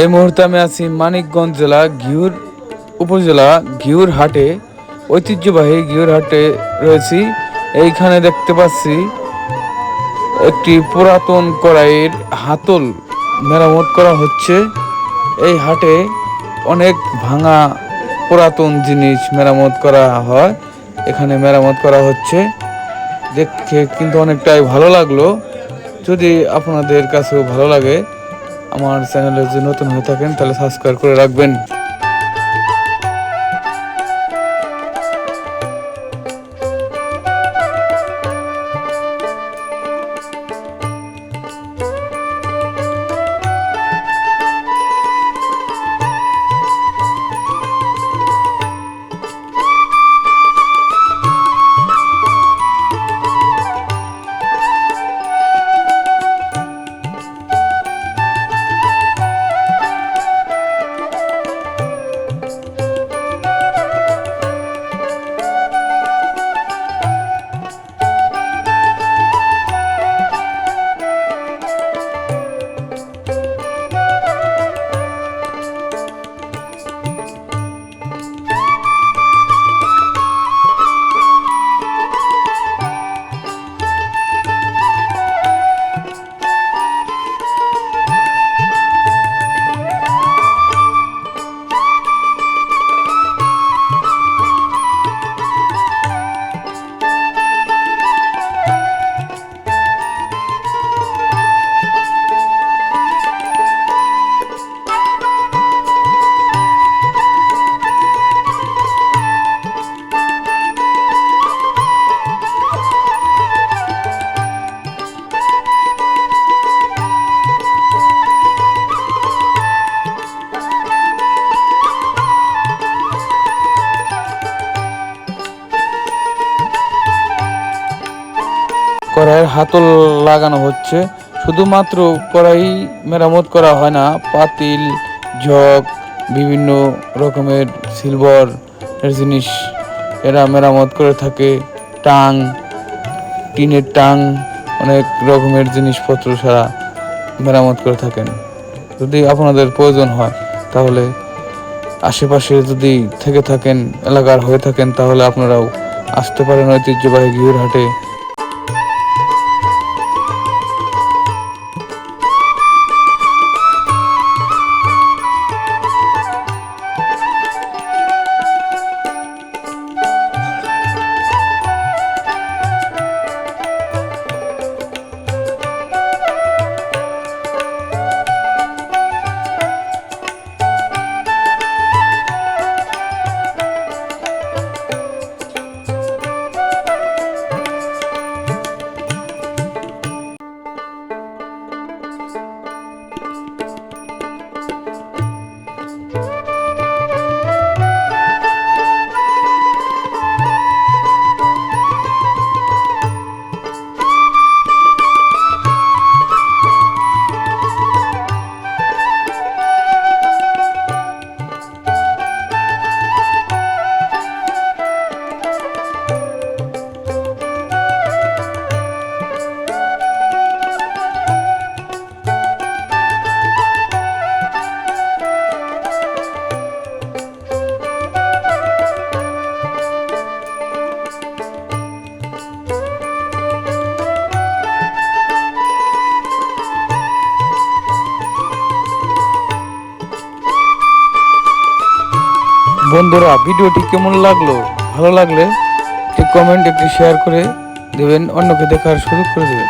এই মুহূর্তে আমি আছি মানিকগঞ্জ জেলা ঘিউর উপজেলা ঘিউর হাটে। ঐতিহ্যবাহী ঘিউর হাটে রয়েছি। এইখানে দেখতে পাচ্ছি একটি পুরাতন কড়াইয়ের হাতল মেরামত করা হচ্ছে। এই হাটে অনেক ভাঙা পুরাতন জিনিস মেরামত করা হয়, এখানে মেরামত করা হচ্ছে। দেখতে কিন্তু অনেকটাই ভালো লাগল। যদি আপনাদের কাছেও ভালো লাগে আমার চ্যানেলে যদি নতুন হয়ে থাকেন তাহলে সাবস্ক্রাইব করে রাখবেন। কড়াইয়ের হাতল লাগানো হচ্ছে। শুধুমাত্র কড়াই মেরামত করা হয় না, পাতিল, জগ, বিভিন্ন রকমের সিলভার জিনিস এরা মেরামত করে থাকে। টাং, টিনের টাং, অনেক রকমের জিনিসপত্র সারা মেরামত করে থাকেন। যদি আপনাদের প্রয়োজন হয়, তাহলে আশেপাশে যদি থেকে থাকেন, এলাকার হয়ে থাকেন, তাহলে আপনারাও আসতে পারেন ঐতিহ্যবাহী ঘিউর হাটে বন্ধুরা, ভিডিওটি কেমন লাগল? ভালো লাগলে একটি কমেন্ট একটি শেয়ার করে দেবেন, অন্যকে দেখার সুযোগ করে দেবেন।